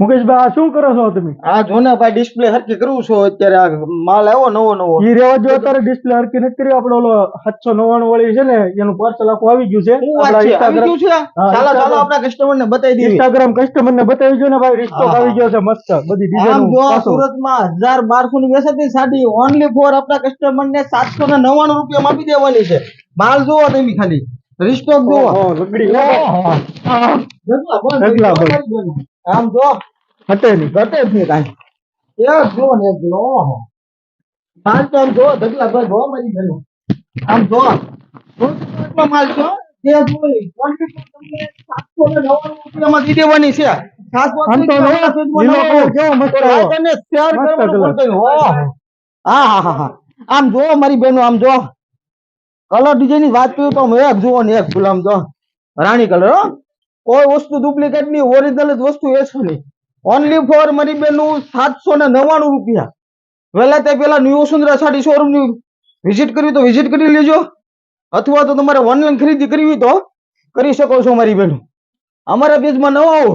મુકેશભાઈ આ શું કરો છો તમે? આ જો ને ભાઈ ડિસ્પ્લે હરકી કરું છું અત્યારે આ માલ આવ્યો નવો નવો. ઈ રેવા જો અત્યારે ડિસ્પ્લે હરકી નથી કરી. આપણે ઓલો સાતસો નવ્વાણું વાળી છે ને એનું પાર્સલ આખું આવી ગયું છે. આવી ગયું છે? ચાલો ચાલો આપણા કસ્ટમર ને બતાવી દઈએ. ઇન્સ્ટાગ્રામ કસ્ટમર ને બતાવી જો ને ભાઈ રિસ્ટોક આવી ગયો છે મસ્ત. બધી આમ જો સુરતમાં હજાર બારસો ની વેચાતી સાડી ઓનલી ફોર આપણા કસ્ટમર ને સાતસો ને નવ્વાણું રૂપિયા આપી દેવાની છે. માલ જોવો તમે ખાલી. રિસ્ટોક જોવો. લગડી. ઢગલા આમ જો હટે નહીં ઘટે જ નહીં કાંઈ. એક જો ને એક જો પાંચ તો આમ જો ઢગલા ભાઈ બહુ મરી બહેનો. આમ જો. સુરતમાં માલ છો? તે જોઈ તમને સાતસો ને નવ્વાણું રૂપિયામાં દી દેવાની આમ જો મારી બેનો આમ જો. કલર ડિઝાઇનની વાત કરું તો એક જુઓ ને એક ગુલામ જો. રાણી કલર હો. કોઈ વસ્તુ ડુપ્લિકેટ નહીં ઓરિજિનલ જ વસ્તુ નહીં ઓનલી ફોર મારી બેનું સાતસો ને નવ્વાણું રૂપિયા. વહેલા તે પેલા ન્યુ વસુંધરા સાડી શોરૂમની વિઝિટ કરવી તો વિઝિટ કરી લેજો. અથવા તો તમારે ઓનલાઈન ખરીદી કરવી તો કરી શકો છો મારી બેન અમારા પેજમાં નવા આવો.